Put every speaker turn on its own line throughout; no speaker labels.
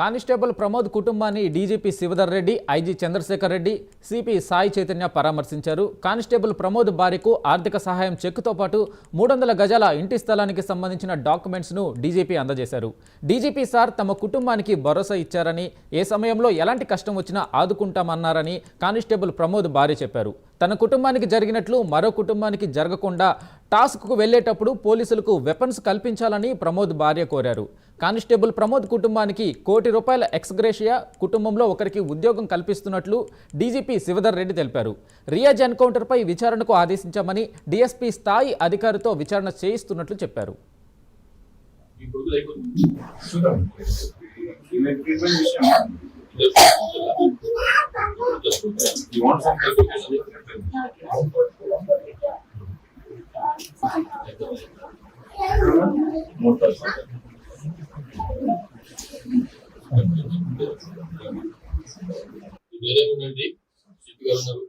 Constable Pramod కుటుంబాన్ని DGP Shivdhar Reddy IG Chandrashekhar Reddy CP Sai Chaitanya పరామర్శించారు. Constable Pramod భార్యకు ఆర్థిక సహాయం చెక్కుతో పాటు మూడు వందల గజాల ఇంటి స్థలానికి సంబంధించిన డాక్యుమెంట్స్ను డీజీపీ అందజేశారు. డీజీపీ సార్ తమ కుటుంబానికి భరోసా ఇచ్చారని ఏ సమయంలో ఎలాంటి కష్టం వచ్చినా ఆదుకుంటామన్నారని కానిస్టేబుల్ ప్రమోద్ భార్య చెప్పారు. తన కుటుంబానికి జరిగినట్లు మరో కుటుంబానికి జరగకుండా టాస్క్కు వెళ్ళేటప్పుడు పోలీసులకు వెపన్స్ కల్పించాలని ప్రమోద్ భార్య కోరారు. కానిస్టేబుల్ ప్రమోద్ కుటుంబానికి కోటి రూపాయల ఎక్స్గ్రేషియా కుటుంబంలో ఒకరికి ఉద్యోగం కల్పిస్తున్నట్లు డీజీపీ శివధర్ రెడ్డి తెలిపారు. రియాజ్ ఎన్కౌంటర్పై విచారణకు ఆదేశించామని డీఎస్పీ స్థాయి అధికారితో విచారణ చేయిస్తున్నట్లు చెప్పారు.
ఈ
విషయం
You want some clarification?
మూడు
ఉండండి గారు ఉన్నారు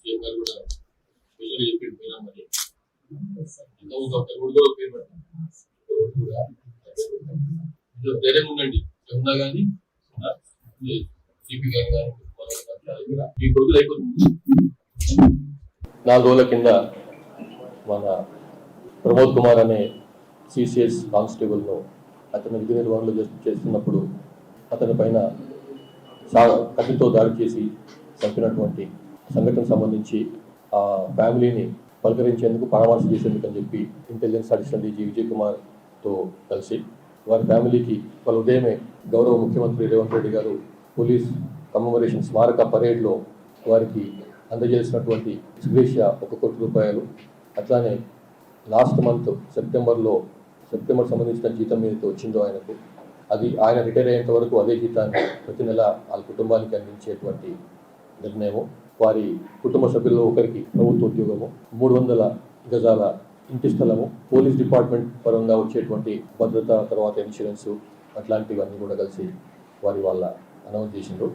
సీఎం గారు కూడా చెప్పిండు పోయినా మరి ఇంకా ఒక కూడా పేరు ధైర్యం ఉండండి ఏమన్నా కానీ సిపి గారు కానీ మీ కొడుకులు అయిపోతుంది. నాలుగు రోజుల కింద మన ప్రమోద్ కుమార్ అనే సిసిఎస్ కానిస్టేబుల్ను అతను విధి నిర్వహణలో చేస్తున్నప్పుడు అతని పైన సా కత్తితో దాడి చేసి చంపినటువంటి సంఘటనకు సంబంధించి ఆ ఫ్యామిలీని పలకరించేందుకు పరామర్శ చేసేందుకు అని చెప్పి ఇంటెలిజెన్స్ అడిషనల్ డీజీ విజయ్ కుమార్తో కలిసి వారి ఫ్యామిలీకి వాళ్ళ ఉదయమే గౌరవ ముఖ్యమంత్రి రేవంత్ రెడ్డి గారు పోలీస్ కమమరేషన్ స్మారక పరేడ్లో వారికి అందజేసినటువంటి ఎక్స్గ్రేషియా ఒక కోటి రూపాయలు. అట్లానే లాస్ట్ మంత్ సెప్టెంబర్లో సెప్టెంబర్ సంబంధించిన జీతం ఏదైతే వచ్చిందో ఆయనకు అది ఆయన రిటైర్ అయ్యేంత వరకు అదే జీతాన్ని ప్రతి నెల వాళ్ళ కుటుంబానికి అందించేటువంటి నిర్ణయము. వారి కుటుంబ సభ్యుల్లో ఒకరికి ప్రభుత్వ ఉద్యోగము మూడు వందల గజాల ఇంటి స్థలము పోలీస్ డిపార్ట్మెంట్ పరంగా వచ్చేటువంటి భద్రత తర్వాత ఇన్సూరెన్స్ అట్లాంటివన్నీ కూడా కలిసి వారి వాళ్ళ అనౌన్స్ చేసిండ్రు.